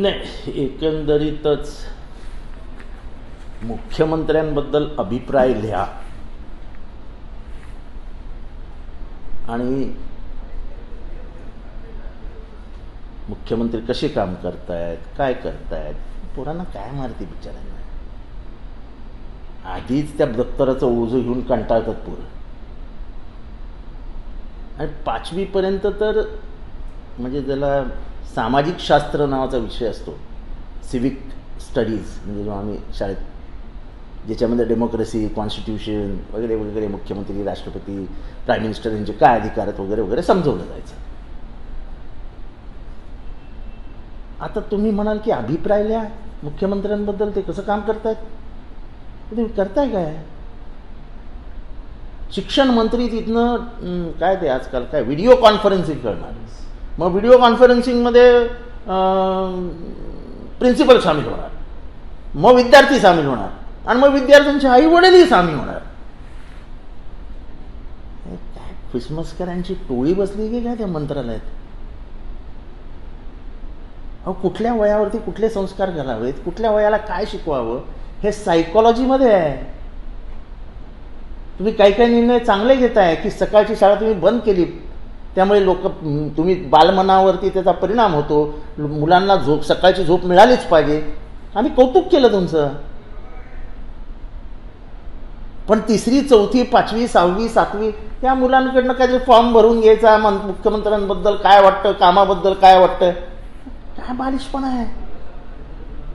नाही एकंदरीतच मुख्यमंत्र्यांबद्दल अभिप्राय लिहा. आणि मुख्यमंत्री कसे काम करतायत काय करतायत पोरांना काय मारते बिचाऱ्यांना? आधीच त्या दप्तराचं ओझं घेऊन कंटाळतात पोरं. आणि पाचवीपर्यंत तर म्हणजे ज्याला सामाजिक शास्त्र नावाचा विषय असतो. सिविक स्टडीज म्हणजे जेव्हा आम्ही शाळेत ज्याच्यामध्ये डेमोक्रेसी कॉन्स्टिट्यूशन वगैरे वगैरे मुख्यमंत्री राष्ट्रपती प्राईम मिनिस्टर यांचे काय अधिकार आहेत वगैरे वगैरे समजवलं जायचं. आता तुम्ही म्हणाल की अभिप्राय लिहा मुख्यमंत्र्यांबद्दल ते कसं काम करतायत? ते तुम्ही करताय काय? शिक्षण मंत्री तिथनं काय ते आजकाल काय व्हिडिओ कॉन्फरन्सिंग करणार. मग व्हिडिओ कॉन्फरन्सिंगमध्ये प्रिन्सिपल सामील होणार. मग विद्यार्थी सामील होणार. आणि मग विद्यार्थ्यांचे आई वडीलही सामील होणार. काय ख्रिसमसकरांची टोळी बसली की काय त्या मंत्रालयात? अहो कुठल्या वयावरती कुठले संस्कार करावेत कुठल्या वयाला काय शिकवावं? हे सायकोलॉजीमध्ये आहे. तुम्ही काही काही निर्णय चांगले घेताय की सकाळची शाळा तुम्ही बंद केली त्यामुळे लोक तुम्ही बालमनावरती त्याचा परिणाम होतो. मुलांना झोप सकाळची झोप मिळालीच पाहिजे. आम्ही कौतुक केलं तुमचं. पण तिसरी चौथी पाचवी सहावी सातवी या मुलांकडनं काहीतरी फॉर्म भरून घ्यायचा मन मुख्यमंत्र्यांबद्दल काय वाटतं कामाबद्दल काय वाटतं. काय बालिशपणा आहे.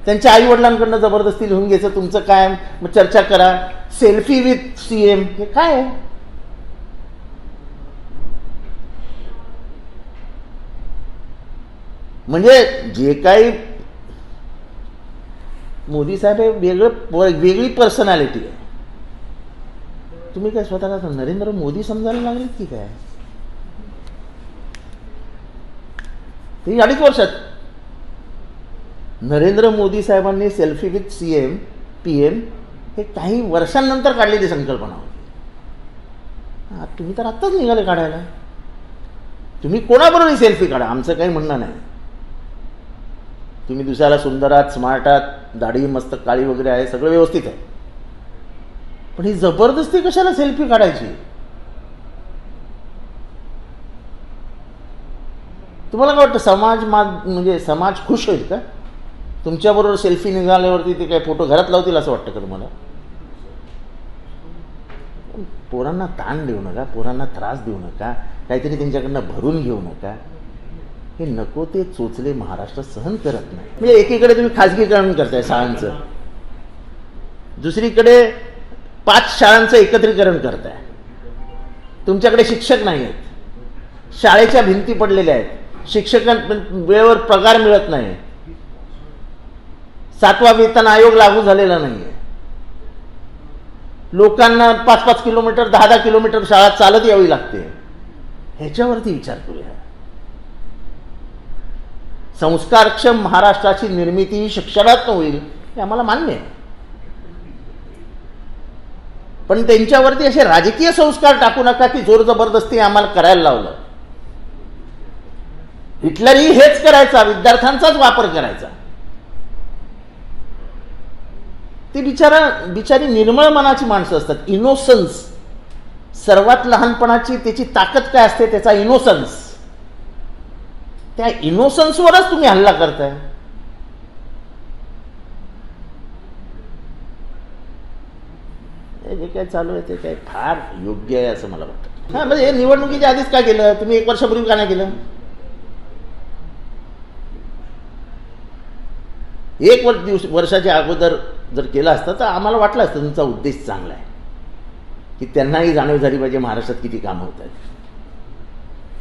त्यांच्या आईवडिलांकडनं जबरदस्ती लिहून घ्यायचं तुमचं काय मग चर्चा करा. सेल्फी विथ सी एम हे काय आहे? म्हणजे जे काही मोदी साहेब हे वेगळं वेगळी पर्सनॅलिटी आहे. तुम्ही काय स्वतःला नरेंद्र मोदी समजायला लागलेत की काय? ते अडीच वर्षात. नरेंद्र मोदी साहेबांनी selfie with C M P M हे काही वर्षांनंतर काढलेली संकल्पना होती. तुम्ही तर आत्ताच निघाले काढायला. तुम्ही कोणाबरोबर सेल्फी काढा? आमचं काही म्हणणं नाही. तुम्ही दुसऱ्याला सुंदर आहात स्मार्ट आहात दाढी मस्त काळी वगैरे आहे सगळं व्यवस्थित आहे. पण ही जबरदस्ती कशाला सेल्फी काढायची? तुम्हाला काय वाटतं समाज मा म्हणजे समाज खुश होईल का? तुमच्याबरोबर सेल्फी निघाल्यावरती ते काय फोटो घरात लावतील असं वाटतं का तुम्हाला? पोरांना ताण देऊ नका पोरांना त्रास देऊ नका काहीतरी त्यांच्याकडनं भरून घेऊ नका. हे नको ते चोचले महाराष्ट्र सहन करत नाही. म्हणजे एकीकडे तुम्ही खाजगीकरण करताय शाळांचं. दुसरीकडे पाच शाळांचं एकत्रीकरण करताय. तुमच्याकडे शिक्षक नाही आहेत शाळेच्या भिंती पडलेल्या आहेत. शिक्षकां वेळेवर पगार मिळत नाही. सातवा वेतन आयोग लागू झालेला नाही आहे लोकांना पाच पाच किलोमीटर दहा दहा किलोमीटर शाळा चालत यावी लागते. ह्याच्यावरती विचार करूया. संस्कारक्षम महाराष्ट्राची निर्मिती ही शिक्षणात होईल हे आम्हाला मान्य आहे. पण त्यांच्यावरती असे राजकीय संस्कार टाकू नका की जोर जबरदस्ती आम्हाला करायला लावलं. हिटलरही हेच करायचा विद्यार्थ्यांचाच वापर करायचा. ती बिचारा बिचारी निर्मळ मनाची माणसं असतात. इनोसन्स सर्वात लहानपणाची त्याची ताकद काय असते? त्याचा इनोसन्स त्या इनोसन्सवरच तुम्ही हल्ला करताय. जे काय चालू आहे ते काय फार योग्य आहे असं मला वाटतं. हा म्हणजे हे निवडणुकीच्या आधीच काय केलं? तुम्ही एक वर्षापूर्वी का नाही केलं? एक वर्ष दिवस वर्षाच्या अगोदर जर केलं असतं तर आम्हाला वाटलं असतं तुमचा उद्देश चांगला आहे. की त्यांनाही जाणीव झाली पाहिजे महाराष्ट्रात किती कामं होत आहेत.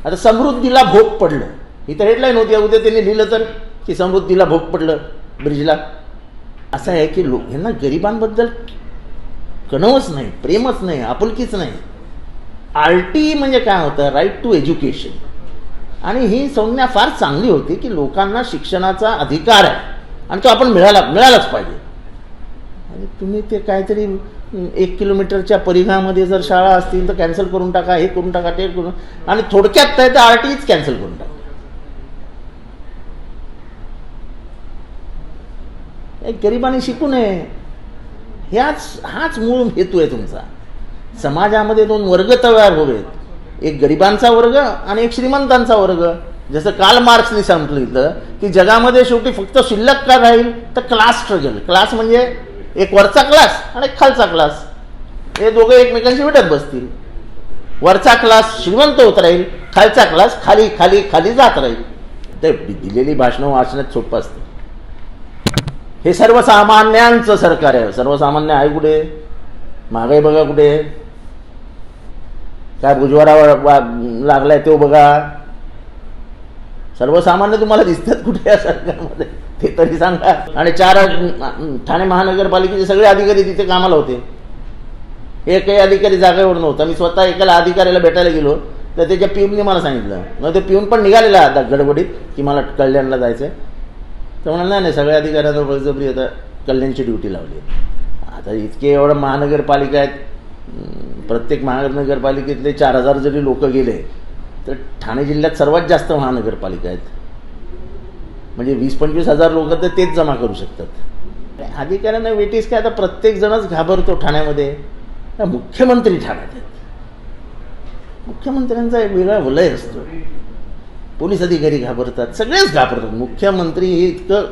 आता समृद्धीला भोग पडलं. ही तर हेडलाईन होती उद्या त्यांनी लिहिलं तर की समृद्धीला भोग पडलं ब्रिजला. असं आहे की लोक ह्यांना गरिबांबद्दल कणवच नाही प्रेमच नाही आपुलकीच नाही. आर टी म्हणजे काय होतं? राईट टू एज्युकेशन आणि ही संज्ञा फार चांगली होती की लोकांना शिक्षणाचा अधिकार आहे. आणि तो आपण मिळाला मिळालाच पाहिजे. आणि तुम्ही ते काहीतरी एक किलोमीटरच्या परिघामध्ये जर शाळा असतील तर कॅन्सल करून टाका हे करून टाका ते करून आणि थोडक्यात काय तर आर टीच कॅन्सल करून टाका. गरिबाने शिकू नये. ह्याच हाच मूळ हेतू आहे तुमचा. समाजामध्ये दोन वर्ग तयार हवेत. एक गरिबांचा वर्ग आणि एक श्रीमंतांचा वर्ग. जसं काल मार्क्सने सांगितलं की जगामध्ये शेवटी फक्त शिल्लक का राहील? तर क्लास स्ट्रगल क्लास म्हणजे एक वरचा क्लास आणि एक खालचा क्लास हे दोघं एकमेकांशी भेटत बसतील. वरचा क्लास श्रीमंत होत राहील खालचा क्लास खाली खाली खाली जात राहील. ते दिलेली भाषणं वाचण्यात सोपं असतं. हे सर्वसामान्यांचं सरकार आहे. सर्वसामान्य आहे कुठे? महागाई बघा कुठे. काय बुजवारावर लागलाय तो बघा. सर्वसामान्य तुम्हाला दिसतात कुठे या सरकारमध्ये? ते तरी सांगा. आणि चार ठाणे महानगरपालिकेचे सगळे अधिकारी तिथे कामाला होते. एकही अधिकारी जागेवर नव्हता. मी स्वतः एकाला अधिकाऱ्याला भेटायला गेलो. तर त्याच्या पिऊनने मला सांगितलं. मग ते पिऊन पण निघालेला आता गडबडीत की मला कल्याणला जायचं आहे तर म्हणाल नाही नाही सगळ्या अधिकाऱ्यांना बळजबरी आता कल्याणची ड्युटी लावली आहे. आता इतके एवढं महानगरपालिका आहेत प्रत्येक महानगरपालिकेतले चार हजार जरी लोक गेले तर ठाणे जिल्ह्यात सर्वात जास्त महानगरपालिका आहेत. म्हणजे वीस पंचवीस हजार लोक तर तेच जमा करू शकतात. अधिकाऱ्यांना वेटीस काय आता प्रत्येकजणच घाबरतो ठाण्यामध्ये. मुख्यमंत्री ठाण्यात आहेत. मुख्यमंत्र्यांचा एक वेगळा वलय असतो. पोलीस अधिकारी घाबरतात सगळेच घाबरतात. मुख्यमंत्री हे इतकं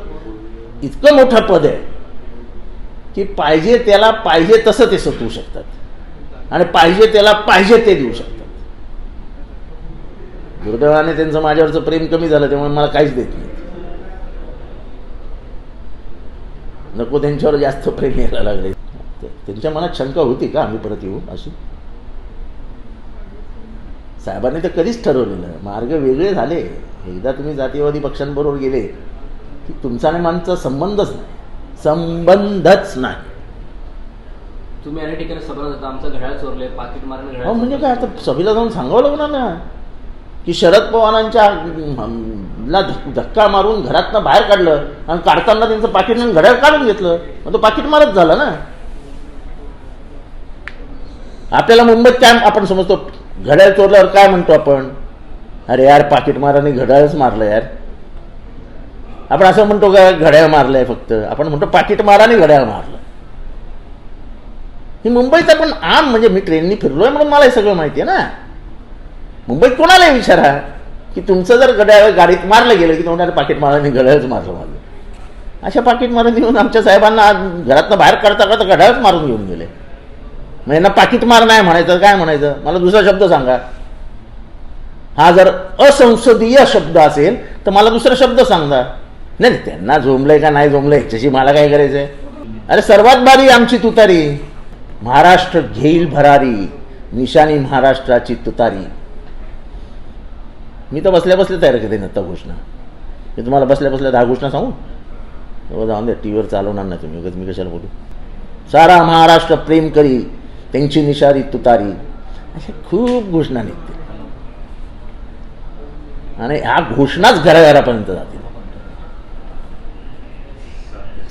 इतकं मोठं पद आहे की पाहिजे त्याला पाहिजे तसं ते सतवू शकतात. आणि पाहिजे त्याला पाहिजे ते देऊ शकतात. दुर्दैवाने त्यांचं माझ्यावरचं प्रेम कमी झालं त्यामुळे मला काहीच देत नाही. नको त्यांच्यावर जास्त प्रेम यायला लागले. त्यांच्या मनात शंका होती का आम्ही परत येऊ अशी? साहेबांनी तर कधीच ठरवलेलं मार्ग वेगळे झाले. एकदा तुम्ही जातीयवादी पक्षांबरोबर गेले की तुमचा आणि मानचा संबंधच नाही. संबंधच नाही. तुम्ही अनेक ठिकाणी सभा जाता आमचं घड्याळ चोरले पाकिट अहो म्हणजे. काय आता सभेला जाऊन सांगावं लागणार ना की शरद पवारांच्या ला धक- धक्का मारून घरातनं बाहेर काढलं आणि काढताना त्यांचं पाकिट आणि घड्याळ काढून घेतलं. मग तो पाकिट मारत झाला ना? आपल्याला मुंबईत काय आपण समजतो घड्याळ चोरल्यावर काय म्हणतो आपण? अरे यार पाकिट माराने घड्याळच मारलं यार. आपण असं म्हणतो का घड्याळ मारलंय फक्त? आपण म्हणतो पाकिट माराने घड्याळ मारलं. ही मुंबईत आपण आम म्हणजे मी ट्रेननी फिरलोय म्हणून मला हे सगळं माहिती आहे ना. मुंबईत कोणालाही विचारा? की तुमचं जर घड्याळ गाडीत मारलं गेलं की तुम्हाला पाकिट माराने घड्याळच मारलं माझं अशा पाकिट मारून येऊन आमच्या साहेबांना घरातनं बाहेर काढता काढता घड्याळच मारून घेऊन गेले. मग यांना पाकिट मार नाही म्हणायचं काय म्हणायचं? मला दुसरा शब्द सांगा. हा जर असंसदीय शब्द असेल तर मला दुसरा शब्द सांगा. नाही नाही, त्यांना झोंबलंय का नाही झोंबलंय ह्याच्याशी मला काय करायचंय? अरे सर्वात बारी आमची तुतारी. महाराष्ट्र घेईल भरारी निशाणी महाराष्ट्राची तुतारी. मी तर बसल्या बसल्या तयार करते नंतर घोषणा. मी तुम्हाला बसल्या बसल्या दहा घोषणा सांगू? तेव्हा जाऊन द्या टी व्हीवर चालवणार नाही तुम्ही मी कशाला बोलू? सारा महाराष्ट्र प्रेम करी त्यांची निशारी तुतारी अशा खूप घोषणा निघते आणि ह्या घोषणाच घराघरापर्यंत जातील.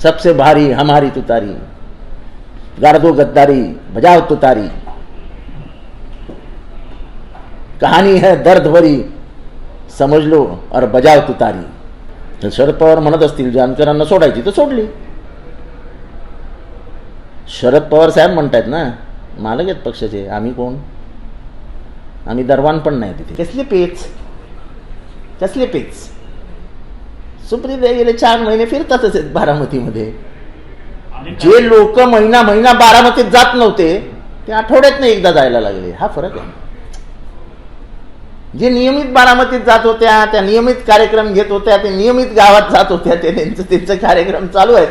सबसे भारी हमारी तुतारी गारदो गद्दारी बजाव तुतारी. कहाणी है दर्द भरी समजलो और बजाव तुतारी. तर शरद पवार म्हणत असतील जानकरांना सोडायची तर सोडली. शरद पवार साहेब म्हणतायत ना मालक आहेत पक्षाचे. आम्ही कोण? आम्ही दरवान पण नाही तिथे. कसले पेच? कसले पेच? सुप्रिया गेले चार महिने फिरतातच आहेत बारामतीमध्ये. जे लोक महिना महिना बारामतीत जात नव्हते ते आठवड्यात एकदा जायला लागले. हा फरक आहे. जे नियमित बारामतीत जात होत्या त्या नियमित कार्यक्रम घेत होत्या ते नियमित गावात जात होत्या ते त्यांचं त्यांचे कार्यक्रम चालू आहेत.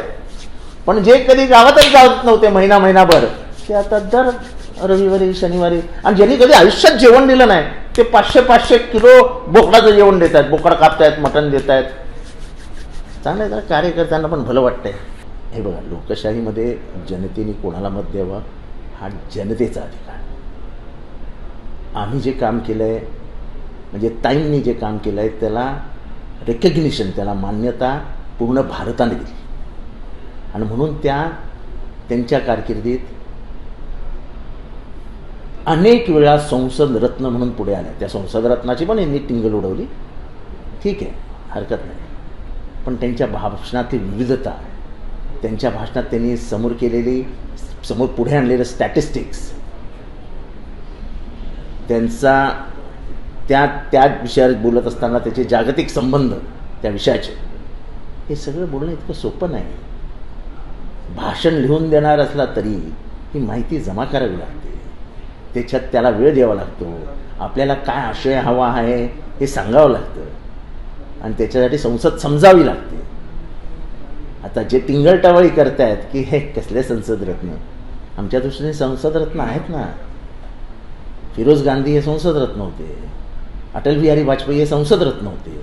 पण जे कधी गावातच जात नव्हते महिना महिनाभर की आता दर रविवारी शनिवारी. आणि ज्यांनी कधी आयुष्यात जेवण दिलं नाही ते पाचशे पाचशे किलो बोकडाचं जेवण देत आहेत बोकडा कापतायत मटण देत आहेत चांगलं आहे जरा कार्यकर्त्यांना पण भलं वाटतंय. हे बघा लोकशाहीमध्ये जनतेने कोणाला मत द्यावं? हा जनतेचा अधिकार. आम्ही जे काम केलं आहे म्हणजे ताईंनी जे काम केलं आहे त्याला रेकग्निशन त्याला मान्यता पूर्ण भारताने दिली. आणि म्हणून त्या त्यांच्या कारकिर्दीत अनेक वेळा संसद रत्न म्हणून पुढे आल्या त्या संसद रत्नाची पण यांनी टिंगल उडवली. ठीक आहे हरकत नाही. पण त्यांच्या भाषणातील विविधता त्यांच्या भाषणात त्यांनी समोर केलेली समोर पुढे आणलेलं स्टॅटिस्टिक्स त्यांचा त्या त्या विषयावर बोलत असताना त्याचे जागतिक संबंध त्या विषयाचे हे सगळं बोलणं इतकं सोपं नाही. भाषण लिहून देणार असला तरी ही माहिती जमा करावी लागते. त्याच्यात त्याला वेळ द्यावा लागतो. आपल्याला काय आशय हवा आहे हे सांगावं लागतं. आणि त्याच्यासाठी संसद समजावी लागते. आता जे टिंगलटावळी करतायत की हे कसले संसद रत्न? आमच्या दृष्टीने संसद रत्न आहेत ना. फिरोज गांधी हे संसद रत्न होते. अटल बिहारी वाजपेयी हे संसद रत्न होते.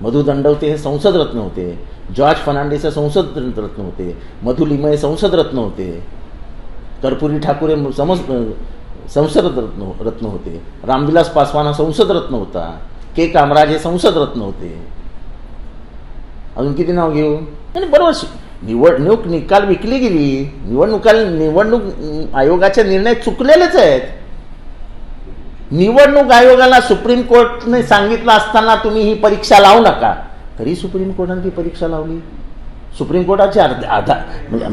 मधु दंडवते हे संसद रत्न होते. जॉर्ज फर्नांडिस हे संसद रत्न होते. मधु लिमय हे संसद रत्न होते. कर्पुरी ठाकूर हे समज संसद रत्न हो- रत्न होते. रामविलास पासवान हा संसद रत्न होता. के. कामराज हे संसद रत्न होते. अजून किती नाव घेऊ? आणि बरोबर निवडणूक निकाल विकली गेली. निवडणुका निवडणूक आयोगाचे निर्णय चुकलेलेच आहेत. निवडणूक आयोगाला सुप्रीम कोर्टने सांगितलं असताना तुम्ही ही परीक्षा लावू नका. तरी सुप्रीम कोर्टाने ती परीक्षा लावली. सुप्रीम कोर्टाचे अर्ध आधार म्हणजे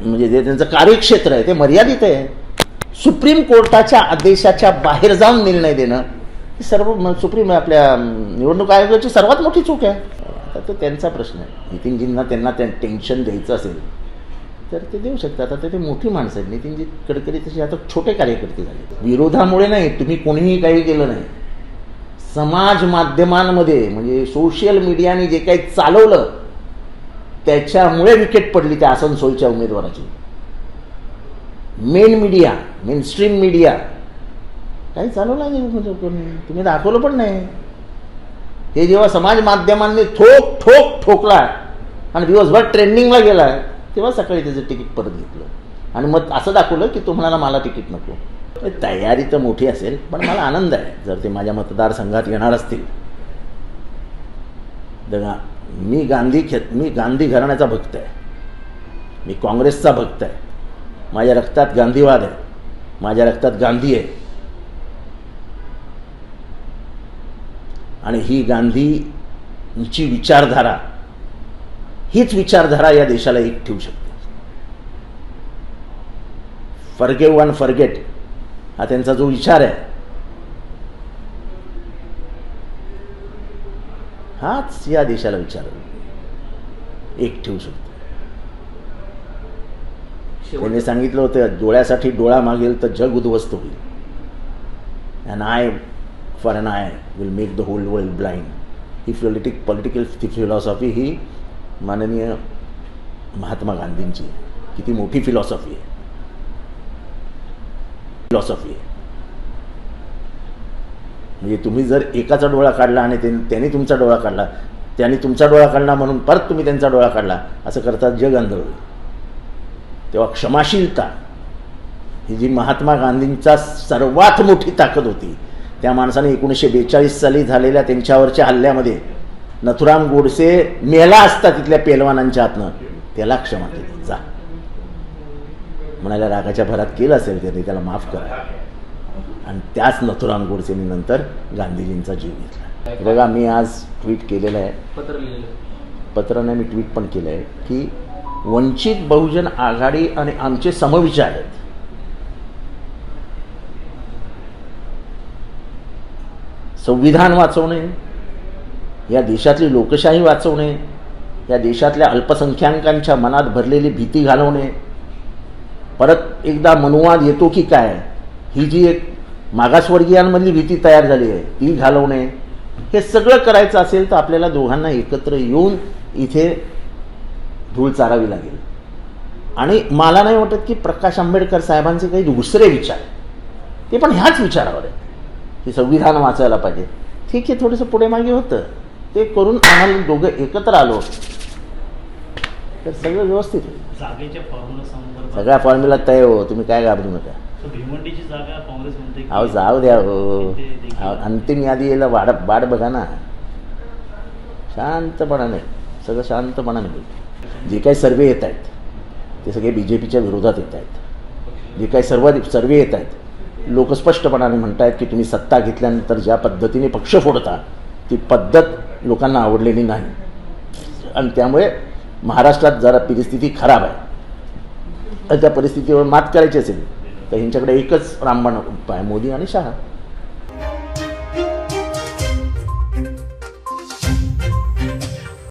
म्हणजे जे त्यांचं कार्यक्षेत्र आहे ते मर्यादित आहे. सुप्रीम कोर्टाच्या आदेशाच्या बाहेर जाऊन निर्णय देणं ही सर्व सुप्रीम आपल्या निवडणूक आयोगाची सर्वात मोठी चूक आहे. आता तो त्यांचा प्रश्न आहे. नितीनजींना त्यांना त्या टेन्शन द्यायचं असेल तर ते देऊ शकतात. आता ते मोठी माणसं आहेत. नितीनजी गडकरी तसे आता छोटे कार्यकर्ते झाले. विरोधामुळे नाही तुम्ही कोणीही काही केलं नाही. समाज माध्यमांमध्ये म्हणजे सोशल मीडियाने जे काही चालवलं त्याच्यामुळे विकेट पडली त्या आसनसोलच्या उमेदवाराची. Main media mainstream media. काही चालवलं नाही कोणी. तुम्ही दाखवलं पण नाही. हे जेव्हा समाज माध्यमांनी ठोक ठोक ठोकला आणि दिवसभर ट्रेंडिंगला गेला तेव्हा सकाळी त्याचं तिकीट परत घेतलं. आणि मग असं दाखवलं की तो म्हणाला मला तिकीट नको. तयारी तर मोठी असेल पण मला आनंद आहे जर ते माझ्या मतदारसंघात येणार असतील. बघा मी गांधी खे मी गांधी घराण्याचा भक्त आहे. मी काँग्रेसचा भक्त आहे. माझ्या रक्तात गांधीवाद आहे. माझ्या रक्तात गांधी आहे. आणि ही गांधीची विचारधारा हीच विचारधारा या देशाला एक ठेवू शकते. फरगेव वन फर्गेट हा त्यांचा जो विचार आहे. हाच या देशाला विचार. एक ठेवू शकतो. त्यांनी सांगितलं होतं डोळ्यासाठी डोळा मागेल तर जग उद्ध्वस्त होईल. And eye for an eye will make the whole world blind ही फिलिटिक पॉलिटिकल फिलॉसॉफी ही माननीय महात्मा गांधींची किती मोठी फिलॉसॉफी आहे. फिलॉसॉफी आहे. म्हणजे तुम्ही जर एकाचा डोळा काढला आणि त्यांनी त्याने तुमचा डोळा काढला त्याने तुमचा डोळा काढला म्हणून परत तुम्ही त्यांचा डोळा काढला असं करता जग अंधळ होईल तेव्हा क्षमाशीलता ही जी महात्मा गांधींचा सर्वात मोठी ताकद होती त्या माणसाने एकोणीसशे बेचाळीस साली झालेल्या त्यांच्यावरच्या हल्ल्यामध्ये नथुराम गोडसे मेला असता तिथल्या पेलवानांच्या हातनं त्याला क्षमा केली. जा. म्हणाल्या रागाच्या भरात केलं असेल त्याने त्याला माफ करा. आणि त्याच नथुराम गोडसेने नंतर गांधीजींचा जीव घेतला. बघा मी आज ट्विट केलेलं आहे. पत्र लिहिलेलं पत्राने मी ट्विट पण केलं आहे की वंचित बहुजन आघाडी आणि आमचे समविचार आहेत. संविधान वाचवणे या देशातली लोकशाही वाचवणे या देशातल्या अल्पसंख्याकांच्या मनात भरलेली भीती घालवणे परत एकदा मनुवाद येतो की काय ही जी एक मागासवर्गीयांमधली भीती तयार झाली आहे ती घालवणे हे सगळं करायचं असेल तर आपल्याला दोघांना एकत्र येऊन इथे धूळ चारावी लागेल. आणि मला नाही वाटत की प्रकाश आंबेडकर साहेबांचे काही दुसरे विचार. ते पण ह्याच विचारावर आहे की संविधान वाचायला पाहिजे. ठीक आहे थोडंसं पुढे मागे होतं. ते करून आम्हाला दोघं एकत्र आलो. तर सगळं व्यवस्थित होईल सगळ्या फॉर्म्युला तय हो. तुम्ही काय घाबरू नका. अहो जाऊ द्या हो. अंतिम यादी यायला वाढ वाढ बघा ना. शांतपणाने. सगळं शांतपणाने बोलतो. जे काही सर्वे येत आहेत ते सगळे बी जे पीच्या विरोधात येत आहेत. जे काही सर्व सर्वे येत आहेत लोक स्पष्टपणाने म्हणत आहेत की तुम्ही सत्ता घेतल्यानंतर ज्या पद्धतीने पक्ष फोडता ती पद्धत लोकांना आवडलेली नाही. आणि त्यामुळे महाराष्ट्रात जरा परिस्थिती खराब आहे. तर त्या परिस्थितीवर मात करायची असेल तर ह्यांच्याकडे एकच रामबाण उपाय मोदी आणि शहा.